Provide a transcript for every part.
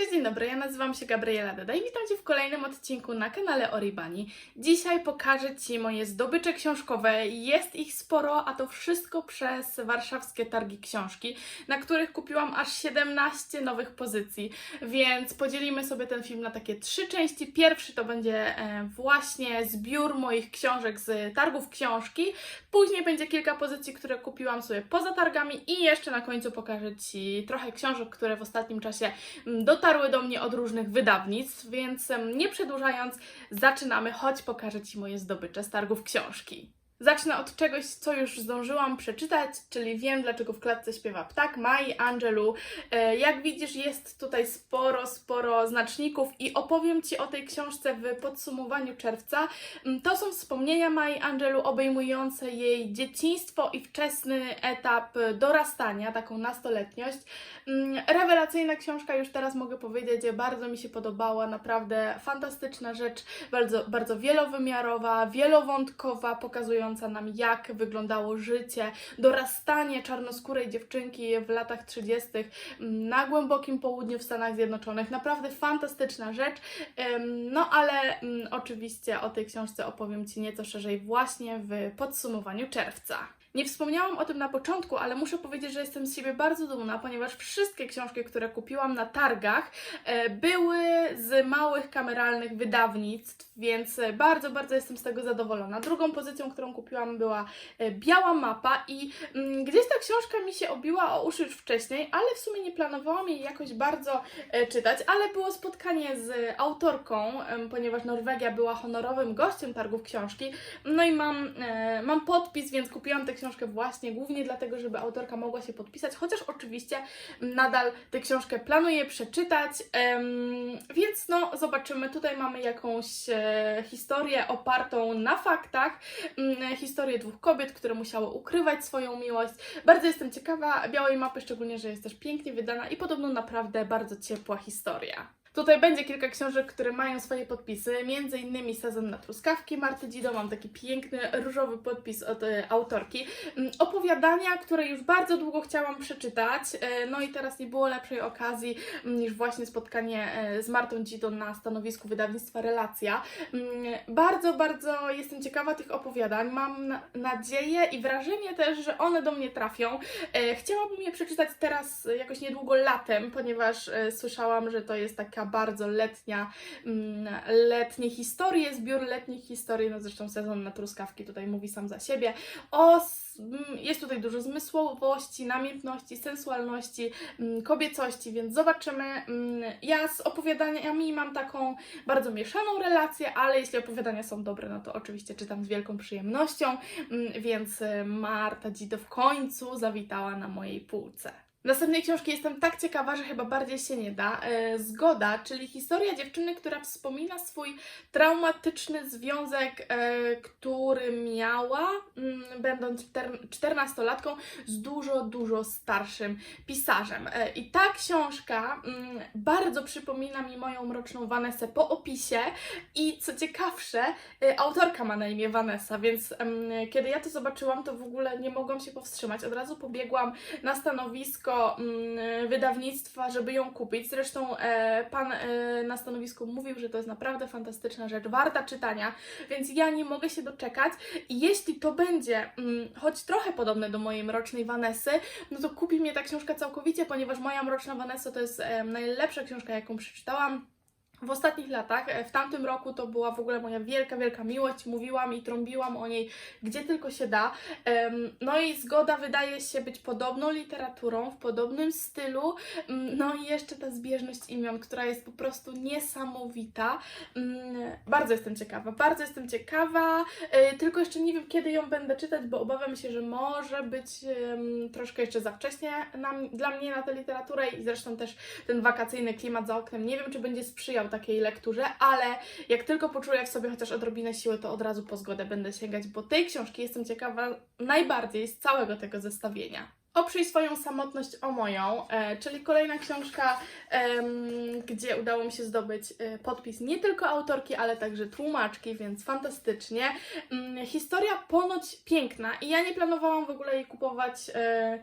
Cześć, dzień dobry, ja nazywam się Gabriela Deda i witam Cię w kolejnym odcinku na kanale Oribani. Dzisiaj pokażę Ci moje zdobycze książkowe. Jest ich sporo, a to wszystko przez warszawskie targi książki, na których kupiłam aż 17 nowych pozycji, więc podzielimy sobie ten film na takie trzy części. Pierwszy to będzie e, właśnie zbiór moich książek z targów książki, później będzie kilka pozycji, które kupiłam sobie poza targami i jeszcze na końcu pokażę Ci trochę książek, które w ostatnim czasie mm, dotarły do mnie od różnych wydawnictw, więc nie przedłużając, zaczynamy, choć pokażę Ci moje zdobycze z targów książki. Zacznę od czegoś, co już zdążyłam przeczytać, czyli wiem, dlaczego w klatce śpiewa ptak, Mai Angelu. E, Jak widzisz, jest tutaj sporo, sporo znaczników i opowiem Ci o tej książce w podsumowaniu czerwca. Mm, To są wspomnienia Mai Angelu obejmujące jej dzieciństwo i wczesny etap dorastania, taką nastoletniość. Mm, Rewelacyjna książka, już teraz mogę powiedzieć, bardzo mi się podobała, naprawdę fantastyczna rzecz, bardzo, bardzo wielowymiarowa, wielowątkowa, pokazująca nam jak wyglądało życie, dorastanie czarnoskórej dziewczynki w latach 30. mm, na głębokim południu w Stanach Zjednoczonych. Naprawdę fantastyczna rzecz. No ale mm, oczywiście o tej książce opowiem Ci nieco szerzej właśnie w podsumowaniu czerwca. Nie wspomniałam o tym na początku, ale muszę powiedzieć, że jestem z siebie bardzo dumna, ponieważ wszystkie książki, które kupiłam na targach, e, były z małych kameralnych wydawnictw, więc e, bardzo, bardzo jestem z tego zadowolona. Drugą pozycją, którą kupiłam, była e, Biała Mapa i mm, gdzieś ta książka mi się obiła o uszy już wcześniej, ale w sumie nie planowałam jej jakoś bardzo czytać, ale było spotkanie z autorką, ponieważ Norwegia była honorowym gościem targów książki, no i mam, mam podpis, więc kupiłam tę książkę właśnie głównie dlatego, żeby autorka mogła się podpisać, chociaż oczywiście nadal tę książkę planuję przeczytać, więc no zobaczymy. Tutaj mamy jakąś e, historię opartą na faktach, mm, historię dwóch kobiet, które musiały ukrywać swoją miłość. Bardzo jestem ciekawa białej mapy, szczególnie, że jest też pięknie wydana i podobno naprawdę bardzo ciepła historia. Tutaj będzie kilka książek, które mają swoje podpisy, między innymi Sezon na truskawki Marty Dido, mam taki piękny różowy podpis od e, autorki. Mm, Opowiadania, które już bardzo długo chciałam przeczytać, e, no i teraz nie było lepszej okazji mm, niż właśnie spotkanie e, z Martą Dido na stanowisku wydawnictwa Relacja. Mm, Bardzo, bardzo jestem ciekawa tych opowiadań, mam na- nadzieję i wrażenie też, że one do mnie trafią. Chciałabym je przeczytać teraz jakoś niedługo latem, ponieważ słyszałam, że to jest taka bardzo letnia, mm, letnie historie, zbiór letnich historii, no zresztą sezon na truskawki tutaj mówi sam za siebie. O, mm, jest tutaj dużo zmysłowości, namiętności, sensualności, mm, kobiecości, więc zobaczymy. Ja z opowiadaniami mam taką bardzo mieszaną relację, ale jeśli opowiadania są dobre, no to oczywiście czytam z wielką przyjemnością, więc e, Marta Dzido w końcu zawitała na mojej półce. Następnej książki jestem tak ciekawa, że chyba bardziej się nie da. E, Zgoda, czyli historia dziewczyny, która wspomina swój traumatyczny związek, e, który miała, mm, będąc czter- czternastolatką, z dużo, dużo starszym pisarzem. E, I ta książka mm, bardzo przypomina mi moją mroczną Vanessę po opisie i co ciekawsze, autorka ma na imię Vanessa, więc em, kiedy ja to zobaczyłam, to w ogóle nie mogłam się powstrzymać. Od razu pobiegłam na stanowisko mm, wydawnictwa, żeby ją kupić. Zresztą e, pan e, na stanowisku mówił, że to jest naprawdę fantastyczna rzecz, warta czytania, więc ja nie mogę się doczekać. I jeśli to będzie mm, choć trochę podobne do mojej mrocznej Vanessy, no to kupi mnie ta książka całkowicie, ponieważ moja mroczna Vanessa to jest e, najlepsza książka, jaką przeczytałam. W ostatnich latach, e, w tamtym roku to była w ogóle moja wielka, wielka miłość. Mówiłam i trąbiłam o niej gdzie tylko się da. No i zgoda wydaje się być podobną literaturą, w podobnym stylu. Mm, No i jeszcze ta zbieżność imion, która jest po prostu niesamowita. Mm, Bardzo jestem ciekawa, bardzo jestem ciekawa. E, Tylko jeszcze nie wiem, kiedy ją będę czytać, bo obawiam się, że może być troszkę jeszcze za wcześnie dla mnie na tę literaturę i zresztą też ten wakacyjny klimat za oknem. Nie wiem, czy będzie sprzyjał takiej lekturze, ale jak tylko poczuję w sobie chociaż odrobinę siły, to od razu po zgodę będę sięgać, bo tej książki jestem ciekawa najbardziej z całego tego zestawienia. Oprzyj swoją samotność o moją, e, czyli kolejna książka gdzie udało mi się zdobyć e, podpis nie tylko autorki, ale także tłumaczki, więc fantastycznie. Mm, Historia ponoć piękna i ja nie planowałam w ogóle jej kupować e,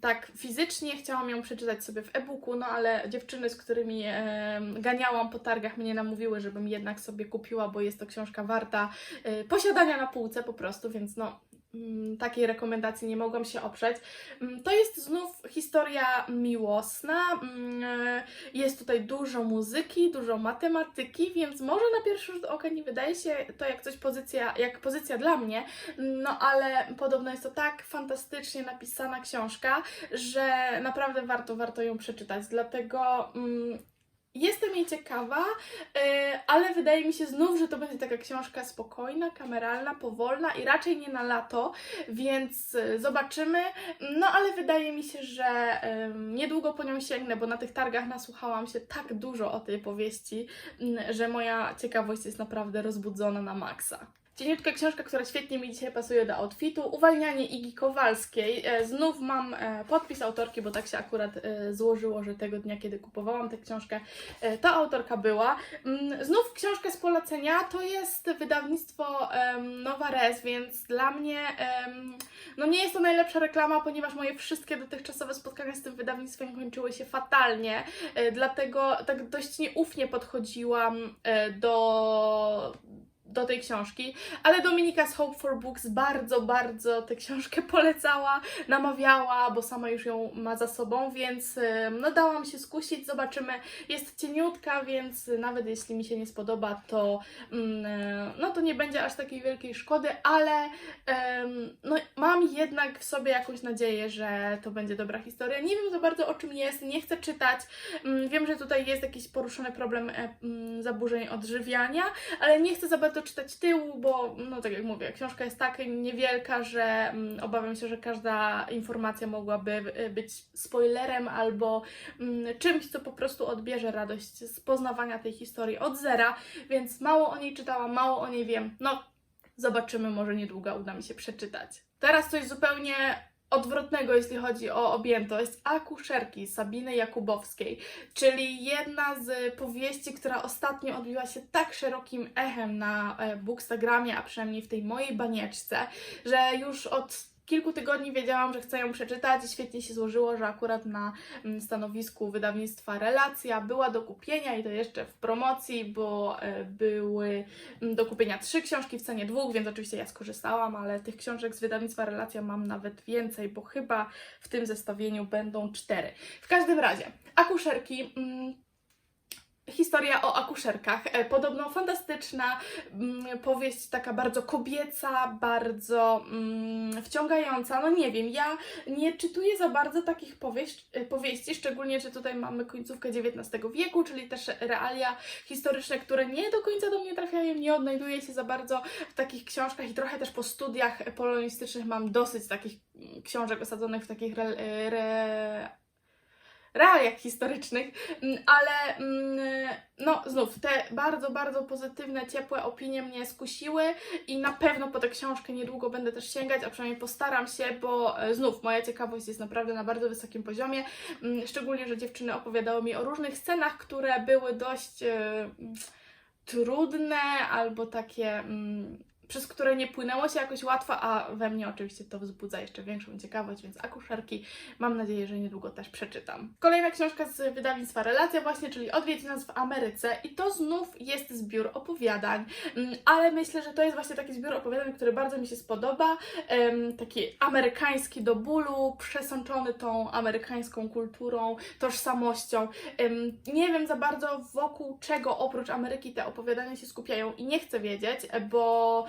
tak fizycznie, chciałam ją przeczytać sobie w e-booku, no ale dziewczyny, z którymi e, ganiałam po targach mnie namówiły, żebym jednak sobie kupiła, bo jest to książka warta e, posiadania na półce po prostu, więc no takiej rekomendacji nie mogłam się oprzeć. Mm, To jest znów historia miłosna. mm, e, Jest tutaj dużo muzyki, dużo matematyki, więc może na pierwszy rzut oka nie wydaje się to jak coś pozycja, jak pozycja dla mnie, no ale podobno jest to tak fantastycznie napisana książka, że naprawdę warto, warto ją przeczytać. Dlatego mm, jestem jej ciekawa, yy, ale wydaje mi się znów, że to będzie taka książka spokojna, kameralna, powolna i raczej nie na lato, więc yy, zobaczymy. No ale wydaje mi się, że niedługo po nią sięgnę, bo na tych targach nasłuchałam się tak dużo o tej powieści, mm, że moja ciekawość jest naprawdę rozbudzona na maksa. Cieniutka książka, która świetnie mi dzisiaj pasuje do outfitu. Uwalnianie Igi Kowalskiej. E, Znów mam e, podpis autorki, bo tak się akurat e, złożyło, że tego dnia, kiedy kupowałam tę książkę, ta autorka była. Mm, Znów książka z polecenia. To jest wydawnictwo Nowa Res, więc dla mnie no nie jest to najlepsza reklama, ponieważ moje wszystkie dotychczasowe spotkania z tym wydawnictwem kończyły się fatalnie. Dlatego tak dość nieufnie podchodziłam do do tej książki, ale Dominika z Hope for Books bardzo, bardzo tę książkę polecała, namawiała, bo sama już ją ma za sobą, więc ym, no dałam się skusić, zobaczymy. Jest cieniutka, więc nawet jeśli mi się nie spodoba, to mm, e, no to nie będzie aż takiej wielkiej szkody, ale no mam jednak w sobie jakąś nadzieję, że to będzie dobra historia. Nie wiem za bardzo o czym jest, nie chcę czytać. Mm, Wiem, że tutaj jest jakiś poruszony problem e, mm, zaburzeń odżywiania, ale nie chcę za bardzo czytać tyłu, bo no tak jak mówię, książka jest tak niewielka, że mm, obawiam się, że każda informacja mogłaby y, być spoilerem albo mm, czymś, co po prostu odbierze radość z poznawania tej historii od zera, więc mało o niej czytałam, mało o niej wiem. No, zobaczymy, może niedługo uda mi się przeczytać. Teraz coś zupełnie odwrotnego, jeśli chodzi o objętość, akuszerki Sabiny Jakubowskiej, czyli jedna z powieści, która ostatnio odbiła się tak szerokim echem na e, Bookstagramie, a przynajmniej w tej mojej banieczce, że już od kilku tygodni wiedziałam, że chcę ją przeczytać i świetnie się złożyło, że akurat na mm, stanowisku wydawnictwa Relacja była do kupienia i to jeszcze w promocji, bo e, były mm, do kupienia trzy książki w cenie dwóch, więc oczywiście ja skorzystałam, ale tych książek z wydawnictwa Relacja mam nawet więcej, bo chyba w tym zestawieniu będą cztery. W każdym razie, akuszerki. Mm, Historia o akuszerkach. E, Podobno fantastyczna mm, powieść, taka bardzo kobieca, bardzo mm, wciągająca. No nie wiem, ja nie czytuję za bardzo takich powieść, e, powieści, szczególnie, że tutaj mamy końcówkę XIX wieku, czyli też realia historyczne, które nie do końca do mnie trafiają, nie odnajduję się za bardzo w takich książkach i trochę też po studiach polonistycznych mam dosyć takich mm, książek osadzonych w takich re, re, realiach historycznych, Mm, ale mm, no znów te bardzo, bardzo pozytywne, ciepłe opinie mnie skusiły i na pewno po tę książkę niedługo będę też sięgać, a przynajmniej postaram się, bo e, znów moja ciekawość jest naprawdę na bardzo wysokim poziomie, Mm, szczególnie, że dziewczyny opowiadały mi o różnych scenach, które były dość e, trudne albo takie przez które nie płynęło się jakoś łatwo, a we mnie oczywiście to wzbudza jeszcze większą ciekawość, więc akuszerki mam nadzieję, że niedługo też przeczytam. Kolejna książka z wydawnictwa Relacja właśnie, czyli Odwiedź nas w Ameryce i to znów jest zbiór opowiadań, mm, ale myślę, że to jest właśnie taki zbiór opowiadań, który bardzo mi się spodoba, taki amerykański do bólu, przesączony tą amerykańską kulturą, tożsamością. Nie wiem za bardzo wokół czego oprócz Ameryki te opowiadania się skupiają i nie chcę wiedzieć, bo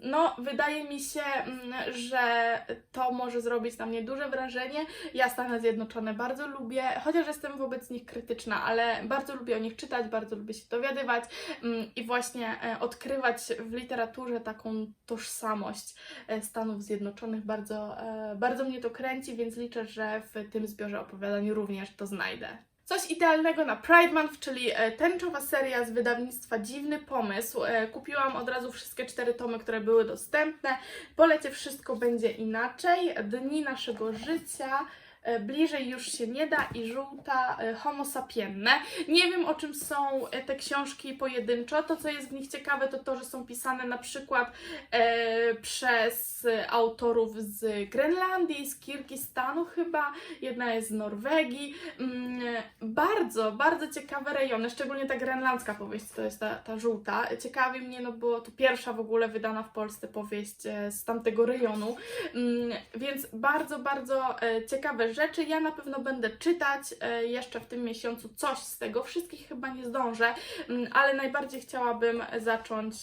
No, wydaje mi się, mm, że to może zrobić na mnie duże wrażenie. Ja Stany Zjednoczone bardzo lubię, chociaż jestem wobec nich krytyczna, ale bardzo lubię o nich czytać, bardzo lubię się dowiadywać ym, i właśnie e, odkrywać w literaturze taką tożsamość e, Stanów Zjednoczonych. Bardzo, e, bardzo mnie to kręci, więc liczę, że w tym zbiorze opowiadań również to znajdę. Coś idealnego na Pride Month, czyli e, tęczowa seria z wydawnictwa Dziwny Pomysł. E, Kupiłam od razu wszystkie cztery tomy, które były dostępne. Po lecie wszystko będzie inaczej. Dni naszego życia. E, Bliżej już się nie da i żółta e, Homo sapienne. Nie wiem o czym są e, te książki pojedynczo. To, co jest w nich ciekawe, to to, że są pisane na przykład e, przez autorów z Grenlandii, z Kirgistanu chyba, jedna jest z Norwegii. Mm, bardzo, bardzo ciekawe rejony, szczególnie ta grenlandzka powieść, to jest ta, ta żółta. Ciekawi mnie, no bo to pierwsza w ogóle wydana w Polsce powieść z tamtego rejonu, Mm, więc bardzo, bardzo ciekawe rzeczy. Ja na pewno będę czytać e, jeszcze w tym miesiącu coś z tego. Wszystkich chyba nie zdążę, mm, ale najbardziej chciałabym zacząć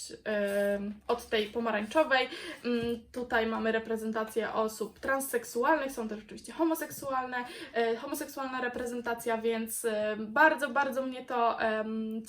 od tej pomarańczowej. Mm, Tutaj mamy reprezentację osób transseksualnych, są też oczywiście homoseksualne, e, homoseksualna reprezentacja, więc e, bardzo, bardzo mnie to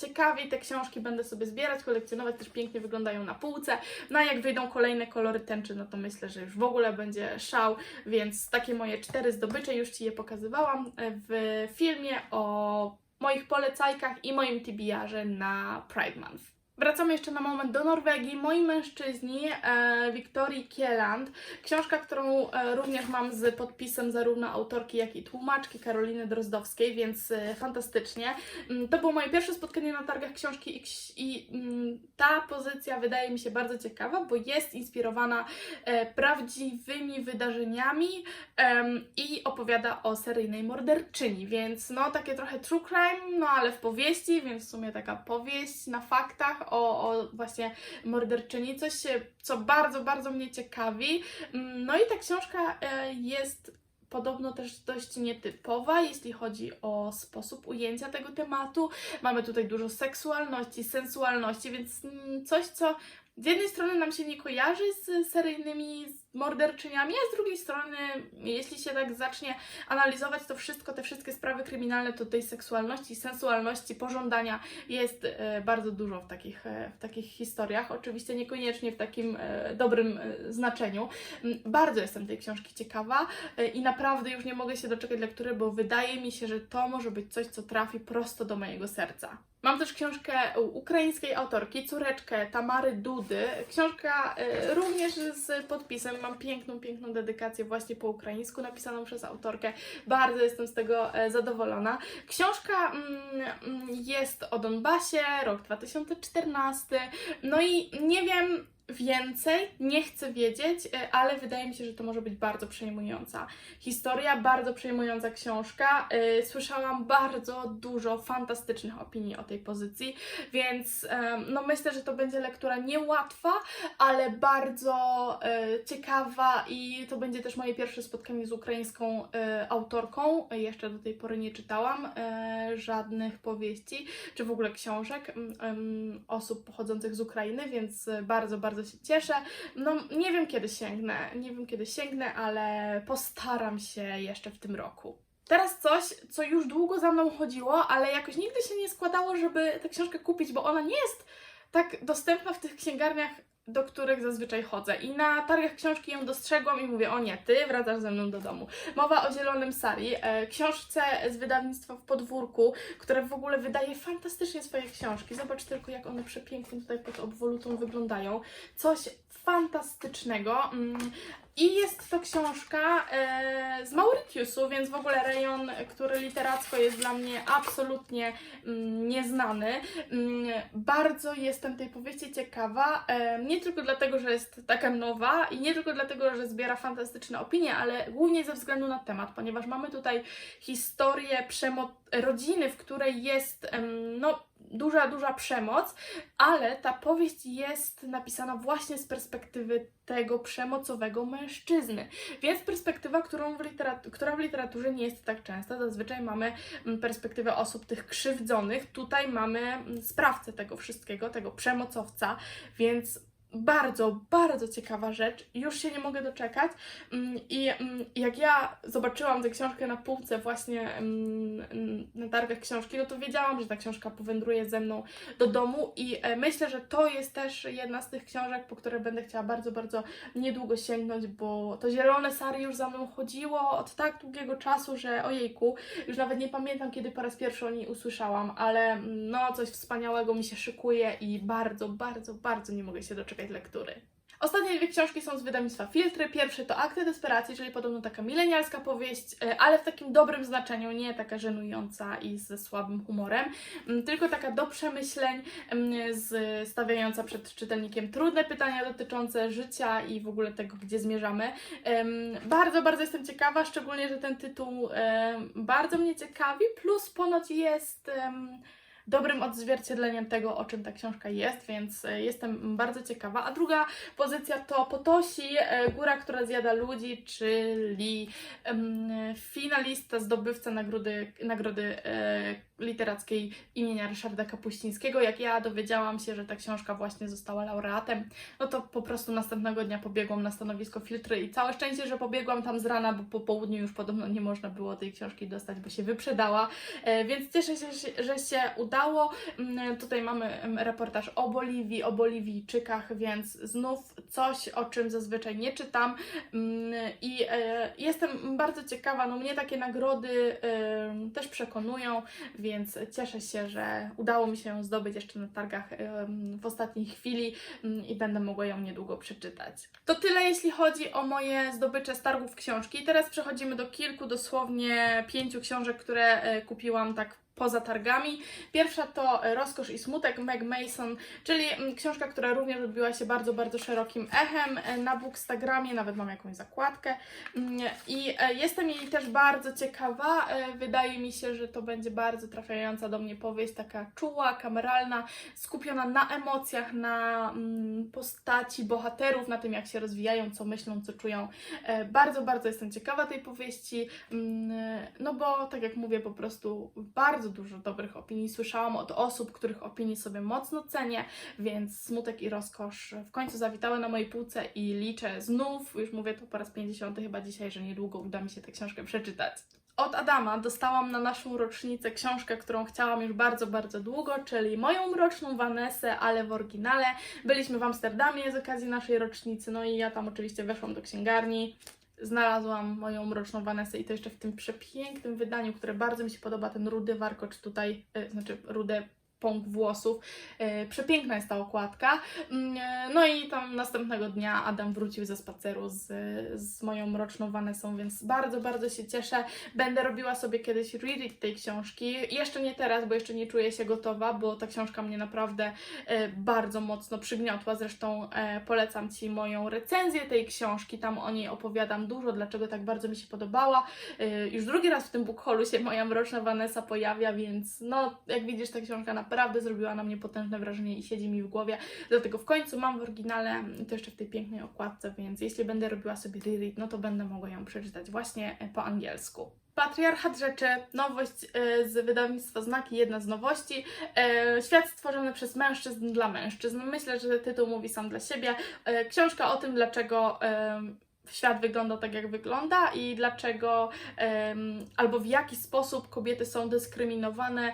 ciekawi. Te książki będę sobie zbierać, kolekcjonować, też pięknie wyglądają na półce. No a jak wyjdą kolejne kolory tęczy, no to myślę, że już w ogóle będzie szał, więc takie moje cztery zdobycze, już Ci je pokazywałam e, w filmie o moich polecajkach i moim TBR-ze na Pride Month. Wracamy jeszcze na moment do Norwegii. Moi mężczyźni, e, Wiktorii Kieland, książka, którą e, również mam z podpisem zarówno autorki, jak i tłumaczki Karoliny Drozdowskiej, więc e, fantastycznie. Mm, To było moje pierwsze spotkanie na targach książki i, i mm, ta pozycja wydaje mi się bardzo ciekawa, bo jest inspirowana e, prawdziwymi wydarzeniami em, i opowiada o seryjnej morderczyni, więc no takie trochę true crime, no ale w powieści, więc w sumie taka powieść na faktach o, o właśnie morderczyni, coś e, co bardzo, bardzo mnie ciekawi. Mm, No i ta książka e, jest podobno też dość nietypowa, jeśli chodzi o sposób ujęcia tego tematu. Mamy tutaj dużo seksualności, sensualności, więc mm, coś, co z jednej strony nam się nie kojarzy z seryjnymi morderczyniami, a z drugiej strony, jeśli się tak zacznie analizować to wszystko, te wszystkie sprawy kryminalne, to tej seksualności, sensualności, pożądania jest e, bardzo dużo w takich, e, w takich historiach. Oczywiście niekoniecznie w takim e, dobrym znaczeniu. M, Bardzo jestem tej książki ciekawa i naprawdę już nie mogę się doczekać lektury, bo wydaje mi się, że to może być coś, co trafi prosto do mojego serca. Mam też książkę ukraińskiej autorki, córeczkę Tamary Dudy. Książka e, również z podpisem. Mam piękną, piękną dedykację właśnie po ukraińsku, napisaną przez autorkę. Bardzo jestem z tego e, zadowolona. Książka mm, mm, jest o Donbasie, rok 2014. No i nie wiem więcej, nie chcę wiedzieć, e, ale wydaje mi się, że to może być bardzo przejmująca historia, bardzo przejmująca książka. E, Słyszałam bardzo dużo fantastycznych opinii o tej pozycji, więc em, no myślę, że to będzie lektura niełatwa, ale bardzo e, ciekawa i to będzie też moje pierwsze spotkanie z ukraińską e, autorką. E, Jeszcze do tej pory nie czytałam e, żadnych powieści, czy w ogóle książek osób pochodzących z Ukrainy, więc e, bardzo, bardzo się cieszę. No nie wiem kiedy sięgnę, nie wiem kiedy sięgnę, ale postaram się jeszcze w tym roku. Teraz coś, co już długo za mną chodziło, ale jakoś nigdy się nie składało, żeby tę książkę kupić, bo ona nie jest tak dostępna w tych księgarniach, do których zazwyczaj chodzę. I na targach książki ją dostrzegłam i mówię, o nie, ty wracasz ze mną do domu. Mowa o Zielonym Sari, e, książce z wydawnictwa w podwórku, które w ogóle wydaje fantastycznie swoje książki. Zobacz tylko, jak one przepięknie tutaj pod obwolutą wyglądają. Coś fantastycznego. I jest to książka e, z Mauritiusu, więc w ogóle rejon, który literacko jest dla mnie absolutnie mm, nieznany. Mm, bardzo jestem tej powieści ciekawa, e, nie tylko dlatego, że jest taka nowa i nie tylko dlatego, że zbiera fantastyczne opinie, ale głównie ze względu na temat, ponieważ mamy tutaj historię przemo- rodziny, w której jest no, duża, duża przemoc, ale ta powieść jest napisana właśnie z perspektywy tego przemocowego mężczyzny. Więc perspektywa, którą w która w literaturze nie jest tak częsta. Zazwyczaj mamy mm, perspektywę osób tych krzywdzonych. Tutaj mamy mm, sprawcę tego wszystkiego, tego przemocowca, więc bardzo, bardzo ciekawa rzecz. Już się nie mogę doczekać. Mm, I mm, jak ja zobaczyłam tę książkę na półce właśnie mm, na targach książki, no to wiedziałam, że ta książka powędruje ze mną do domu i e, myślę, że to jest też jedna z tych książek, po które będę chciała bardzo, bardzo niedługo sięgnąć, bo to zielone sary już za mną chodziło od tak długiego czasu, że ojejku, już nawet nie pamiętam, kiedy po raz pierwszy o niej usłyszałam, ale no coś wspaniałego mi się szykuje i bardzo, bardzo, bardzo nie mogę się doczekać lektury. Ostatnie dwie książki są z wydawnictwa Filtry. Pierwszy to Akty Desperacji, czyli podobno taka milenialska powieść, e, ale w takim dobrym znaczeniu, nie taka żenująca i ze słabym humorem, m, tylko taka do przemyśleń, m, z, stawiająca przed czytelnikiem trudne pytania dotyczące życia i w ogóle tego, gdzie zmierzamy. Bardzo, bardzo jestem ciekawa, szczególnie, że ten tytuł bardzo mnie ciekawi, plus ponoć jest dobrym odzwierciedleniem tego, o czym ta książka jest, więc e, jestem bardzo ciekawa. A druga pozycja to Potosi, e, Góra, która zjada ludzi, czyli finalista, zdobywca nagrody, nagrody e, literackiej imienia Ryszarda Kapuścińskiego. Jak ja dowiedziałam się, że ta książka właśnie została laureatem, no to po prostu następnego dnia pobiegłam na stanowisko filtry i całe szczęście, że pobiegłam tam z rana, bo po południu już podobno nie można było tej książki dostać, bo się wyprzedała. E, Więc cieszę się, że- się udało. Mm, Tutaj mamy reportaż o Boliwii, o Boliwijczykach, więc znów coś, o czym zazwyczaj nie czytam. Mm, I e, jestem bardzo ciekawa, no mnie takie nagrody też przekonują, więc cieszę się, że udało mi się ją zdobyć jeszcze na targach w ostatniej chwili mm, i będę mogła ją niedługo przeczytać. To tyle, jeśli chodzi o moje zdobycze z targów książki. Teraz przechodzimy do kilku, dosłownie pięciu książek, które e, kupiłam tak poza targami. Pierwsza to e, Rozkosz i Smutek Meg Mason, czyli mm, książka, która również odbiła się bardzo, bardzo szerokim echem e, na Bookstagramie, nawet mam jakąś zakładkę Mm, i e, jestem jej też bardzo ciekawa. Wydaje mi się, że to będzie bardzo trafiająca do mnie powieść, taka czuła, kameralna, skupiona na emocjach, na mm, postaci bohaterów, na tym jak się rozwijają, co myślą, co czują. Bardzo, bardzo jestem ciekawa tej powieści, no bo tak jak mówię, po prostu bardzo dużo dobrych opinii słyszałam od osób, których opinii sobie mocno cenię, więc Smutek i Rozkosz w końcu zawitały na mojej półce i liczę znów, już mówię to po raz 50 chyba dzisiaj, że niedługo uda mi się tę książkę przeczytać. Od Adama dostałam na naszą rocznicę książkę, którą chciałam już bardzo, bardzo długo, czyli moją mroczną Vanessę, ale w oryginale. Byliśmy w Amsterdamie z okazji naszej rocznicy, no i ja tam oczywiście weszłam do księgarni, znalazłam moją mroczną Vanessę i to jeszcze w tym przepięknym wydaniu, które bardzo mi się podoba, ten rudy warkocz tutaj, e, znaczy rude pąk włosów. E, przepiękna jest ta okładka. Mm, e, No i tam następnego dnia Adam wrócił ze spaceru z, z moją mroczną Vanessą, więc bardzo, bardzo się cieszę. Będę robiła sobie kiedyś reread tej książki. Jeszcze nie teraz, bo jeszcze nie czuję się gotowa, bo ta książka mnie naprawdę e, bardzo mocno przygniotła. Zresztą polecam Ci moją recenzję tej książki. Tam o niej opowiadam dużo, dlaczego tak bardzo mi się podobała. Już drugi raz w tym bookholu się moja mroczna Vanessa pojawia, więc no, jak widzisz, ta książka naprawdę zrobiła na mnie potężne wrażenie i siedzi mi w głowie. Dlatego w końcu mam w oryginale, i to jeszcze w tej pięknej okładce, więc jeśli będę robiła sobie reread, no to będę mogła ją przeczytać właśnie e, po angielsku. Patriarchat Rzeczy, nowość e, z wydawnictwa Znaki, jedna z nowości. E, Świat stworzony przez mężczyzn dla mężczyzn. Myślę, że tytuł mówi sam dla siebie. Książka o tym, dlaczego świat wygląda tak, jak wygląda i dlaczego albo w jaki sposób kobiety są dyskryminowane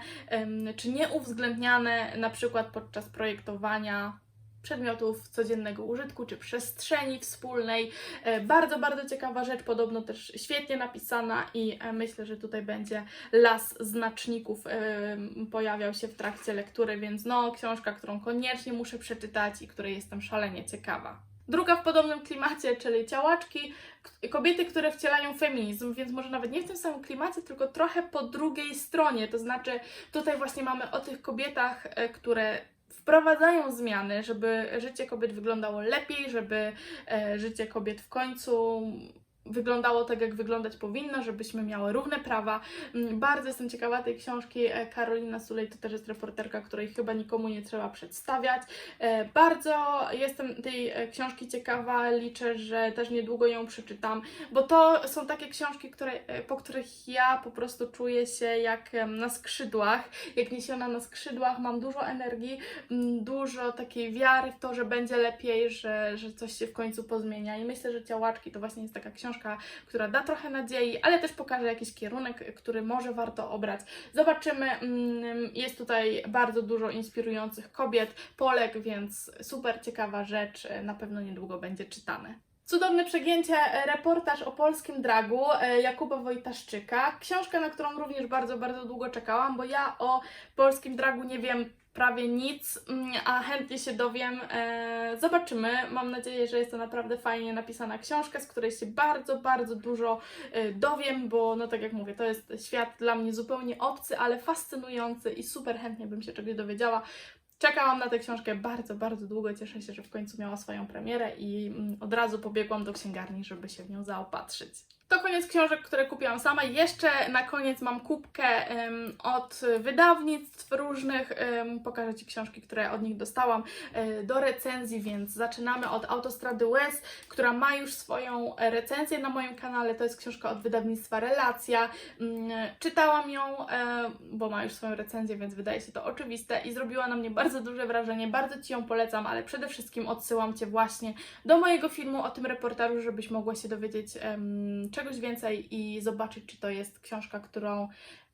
czy nie uwzględniane na przykład podczas projektowania przedmiotów codziennego użytku czy przestrzeni wspólnej. E, Bardzo, bardzo ciekawa rzecz, podobno też świetnie napisana i e, myślę, że tutaj będzie las znaczników em, pojawiał się w trakcie lektury, więc no, książka, którą koniecznie muszę przeczytać i której jestem szalenie ciekawa. Druga w podobnym klimacie, czyli ciałaczki, kobiety, które wcielają feminizm, więc może nawet nie w tym samym klimacie, tylko trochę po drugiej stronie. To znaczy, tutaj właśnie mamy o tych kobietach, e, które wprowadzają zmiany, żeby życie kobiet wyglądało lepiej, żeby e, życie kobiet w końcu wyglądało tak, jak wyglądać powinno, żebyśmy miały równe prawa. Mm, Bardzo jestem ciekawa tej książki. E, Karolina Sulej to też jest reporterka, której chyba nikomu nie trzeba przedstawiać. E, Bardzo jestem tej e, książki ciekawa, liczę, że też niedługo ją przeczytam, bo to są takie książki, które, po których ja po prostu czuję się jak na skrzydłach, jak niesiona na skrzydłach, mam dużo energii, mm, dużo takiej wiary w to, że będzie lepiej, że, że coś się w końcu pozmienia i myślę, że Ciałaczki to właśnie jest taka książka, która da trochę nadziei, ale też pokaże jakiś kierunek, który może warto obrać. Zobaczymy, mm, jest tutaj bardzo dużo inspirujących kobiet, Polek, więc super ciekawa rzecz, na pewno niedługo będzie czytane. Cudowne przegięcie, e, reportaż o polskim dragu e, Jakuba Wojtaszczyka. Książka, na którą również bardzo, bardzo długo czekałam, bo ja o polskim dragu nie wiem prawie nic, mm, a chętnie się dowiem. E, Zobaczymy. Mam nadzieję, że jest to naprawdę fajnie napisana książka, z której się bardzo, bardzo dużo e, dowiem, bo no tak jak mówię, to jest świat dla mnie zupełnie obcy, ale fascynujący i super chętnie bym się czegoś dowiedziała. Czekałam na tę książkę bardzo, bardzo długo. Cieszę się, że w końcu miała swoją premierę i mm, od razu pobiegłam do księgarni, żeby się w nią zaopatrzyć. To koniec książek, które kupiłam sama. Jeszcze na koniec mam kubkę em, od wydawnictw różnych. Em, pokażę Ci książki, które od nich dostałam e, do recenzji, więc zaczynamy od Autostrady Łez, która ma już swoją recenzję na moim kanale. To jest książka od wydawnictwa Relacja. Mm, Czytałam ją, e, bo ma już swoją recenzję, więc wydaje się to oczywiste i zrobiła na mnie bardzo duże wrażenie. Bardzo Ci ją polecam, ale przede wszystkim odsyłam Cię właśnie do mojego filmu o tym reportażu, żebyś mogła się dowiedzieć em, czegoś więcej i zobaczyć, czy to jest książka, którą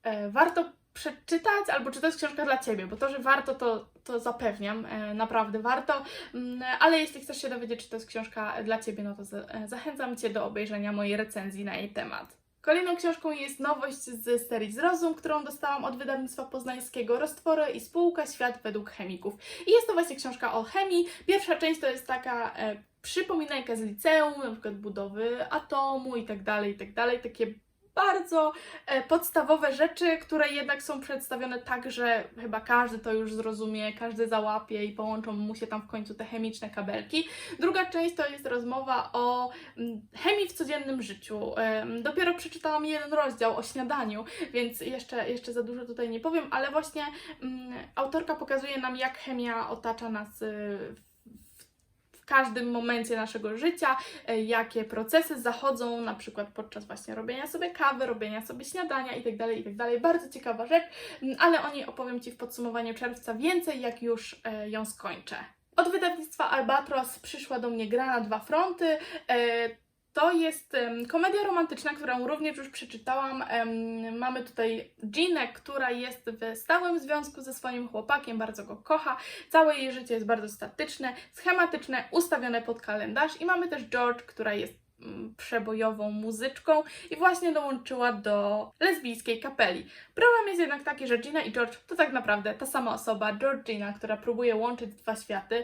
e, warto przeczytać, albo czy to jest książka dla Ciebie, bo to, że warto, to, to zapewniam, e, naprawdę warto, Mm, ale jeśli chcesz się dowiedzieć, czy to jest książka dla Ciebie, no to e, zachęcam Cię do obejrzenia mojej recenzji na jej temat. Kolejną książką jest nowość z serii Zrozum, którą dostałam od wydawnictwa poznańskiego Roztwory i spółka Świat według chemików. I jest to właśnie książka o chemii. Pierwsza część to jest taka e, przypominajka z liceum, na przykład budowy atomu i tak dalej, i tak dalej. Takie bardzo e, podstawowe rzeczy, które jednak są przedstawione tak, że chyba każdy to już zrozumie, każdy załapie i połączą mu się tam w końcu te chemiczne kabelki. Druga część to jest rozmowa o mm, chemii w codziennym życiu. Dopiero przeczytałam jeden rozdział o śniadaniu, więc jeszcze, jeszcze za dużo tutaj nie powiem, ale właśnie mm, autorka pokazuje nam, jak chemia otacza nas y, w każdym momencie naszego życia, e, jakie procesy zachodzą na przykład podczas właśnie robienia sobie kawy, robienia sobie śniadania itd., itd. Bardzo ciekawa rzecz, m, ale o niej opowiem Ci w podsumowaniu czerwca więcej, jak już e, ją skończę. Od wydawnictwa Albatros przyszła do mnie gra na dwa fronty. To jest komedia romantyczna, którą również już przeczytałam. Mamy tutaj Ginę, która jest w stałym związku ze swoim chłopakiem, bardzo go kocha. Całe jej życie jest bardzo statyczne, schematyczne, ustawione pod kalendarz. I mamy też George, która jest mm, przebojową muzyczką i właśnie dołączyła do lesbijskiej kapeli. Problem jest jednak taki, że Gina i George to tak naprawdę ta sama osoba, Georgina, która próbuje łączyć dwa światy.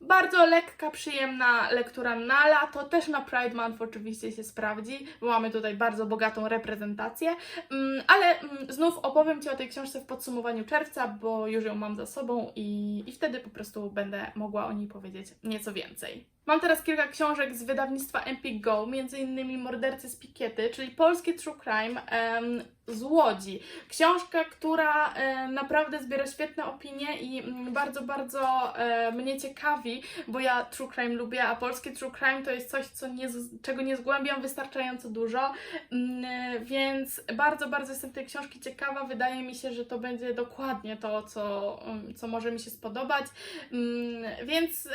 Bardzo lekka, przyjemna lektura na lato, też na Pride Month oczywiście się sprawdzi, bo mamy tutaj bardzo bogatą reprezentację, Mm, ale mm, znów opowiem Ci o tej książce w podsumowaniu czerwca, bo już ją mam za sobą i, i wtedy po prostu będę mogła o niej powiedzieć nieco więcej. Mam teraz kilka książek z wydawnictwa Empik Go, innymi Mordercy z Pikiety, czyli polskie true crime em, z Łodzi. Książka, która e, naprawdę zbiera świetne opinie i mm, bardzo, bardzo e, mnie ciekawi, bo ja true crime lubię, a polskie true crime to jest coś, co nie, czego nie zgłębiam wystarczająco dużo, Mm, więc bardzo, bardzo jestem tej książki ciekawa. Wydaje mi się, że to będzie dokładnie to, co, mm, co może mi się spodobać. Mm, Więc e,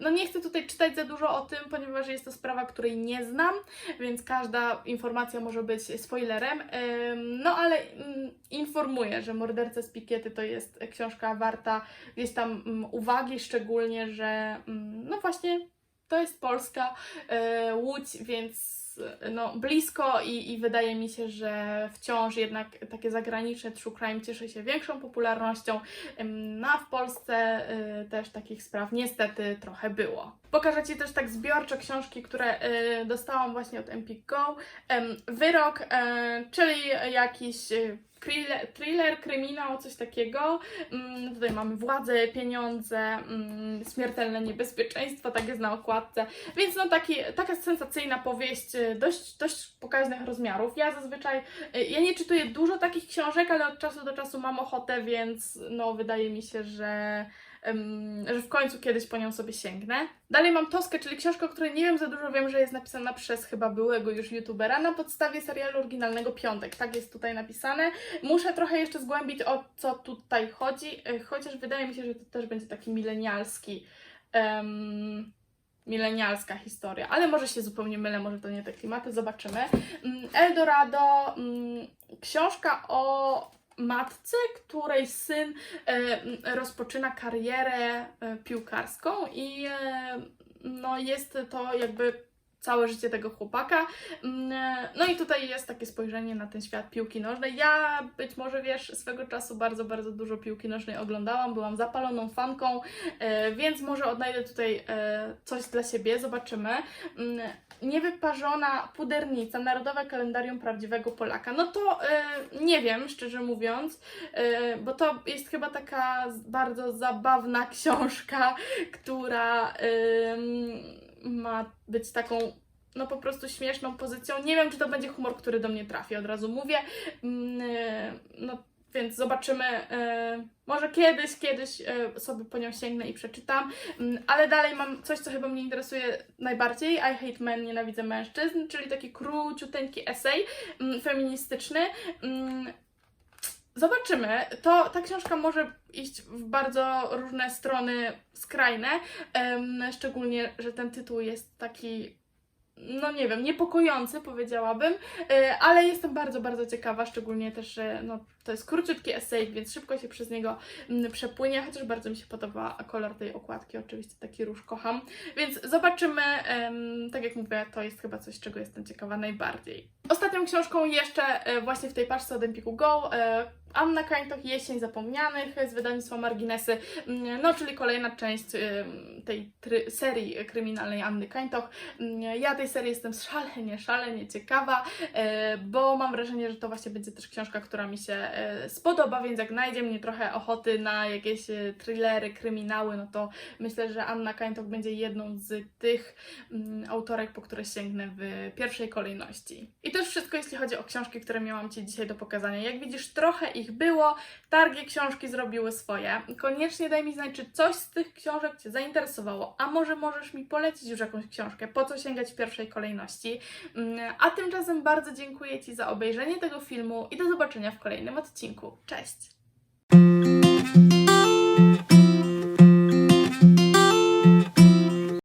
no nie chcę tutaj czytać za dużo o tym, ponieważ jest to sprawa, której nie znam, więc każda informacja może być spoilerem. Em, No ale mm, informuję, że Morderca z Pikiety to jest książka warta gdzieś tam mm, uwagi, szczególnie, że mm, no właśnie to jest Polska, e, Łódź, więc no, blisko i, i wydaje mi się, że wciąż jednak takie zagraniczne true crime cieszy się większą popularnością. No a w Polsce y, też takich spraw niestety trochę było. Pokażę Ci też tak zbiorczo książki, które y, dostałam właśnie od Empik Go. Wyrok, y, czyli jakiś y, thriller, kryminał, coś takiego. Ym, Tutaj mamy władzę, pieniądze, ym, śmiertelne niebezpieczeństwo, tak jest na okładce. Więc no taki, taka sensacyjna powieść y, dość, dość pokaźnych rozmiarów. Ja zazwyczaj, y, ja nie czytuję dużo takich książek, ale od czasu do czasu mam ochotę, więc no wydaje mi się, że, że w końcu kiedyś po nią sobie sięgnę. Dalej mam Toskę, czyli książkę, o której nie wiem za dużo, wiem, że jest napisana przez chyba byłego już youtubera na podstawie serialu oryginalnego Piątek. Tak jest tutaj napisane. Muszę trochę jeszcze zgłębić o co tutaj chodzi, y, chociaż wydaje mi się, że to też będzie taki milenialski em, milenialska historia, ale może się zupełnie mylę, może to nie te klimaty, zobaczymy. Mm, Eldorado, mm, książka o matce, której syn e, rozpoczyna karierę e, piłkarską i e, no jest to jakby całe życie tego chłopaka. Mm, No i tutaj jest takie spojrzenie na ten świat piłki nożnej. Ja być może wiesz, swego czasu bardzo, bardzo dużo piłki nożnej oglądałam, byłam zapaloną fanką, e, więc może odnajdę tutaj e, coś dla siebie, zobaczymy. Mm, Niewyparzona pudernica, Narodowe Kalendarium Prawdziwego Polaka. No to e, nie wiem, szczerze mówiąc, e, bo to jest chyba taka bardzo zabawna książka, która ma być taką no po prostu śmieszną pozycją. Nie wiem, czy to będzie humor, który do mnie trafi, od razu mówię. Mm, e, No więc zobaczymy. e, Może kiedyś, kiedyś e, sobie po nią sięgnę i przeczytam. Mm, Ale dalej mam coś, co chyba mnie interesuje najbardziej. I Hate Men, Nienawidzę Mężczyzn, czyli taki króciuteńki esej mm, feministyczny. Zobaczymy. To, ta książka może iść w bardzo różne strony skrajne, szczególnie, że ten tytuł jest taki, no nie wiem, niepokojący powiedziałabym, e, ale jestem bardzo, bardzo ciekawa, szczególnie też, że no, to jest króciutki esej, więc szybko się przez niego mm, przepłynie, chociaż bardzo mi się podoba kolor tej okładki, oczywiście taki róż kocham, więc zobaczymy, tak jak mówię, to jest chyba coś, czego jestem ciekawa najbardziej. Ostatnią książką jeszcze e, właśnie w tej paczce od Empiku Go e, Anna Kańtoch Jesień Zapomnianych z wydawnictwa Marginesy, Mm, no czyli kolejna część tej serii kryminalnej Anny Kańtoch. Mm, Ja tej serii jestem szalenie, szalenie ciekawa, e, bo mam wrażenie, że to właśnie będzie też książka, która mi się spodoba, więc jak znajdzie mnie trochę ochoty na jakieś e, thrillery, kryminały, no to myślę, że Anna Kańtoch będzie jedną z tych mm, autorek, po które sięgnę w pierwszej kolejności. I to już wszystko, jeśli chodzi o książki, które miałam Ci dzisiaj do pokazania. Jak widzisz, trochę ich było, targi książki zrobiły swoje. Koniecznie daj mi znać, czy coś z tych książek Cię zainteresowało, a może możesz mi polecić już jakąś książkę, po co sięgać w pierwszej kolejności. Mm, A tymczasem bardzo dziękuję Ci za obejrzenie tego filmu i do zobaczenia w kolejnym odcinku. Cześć!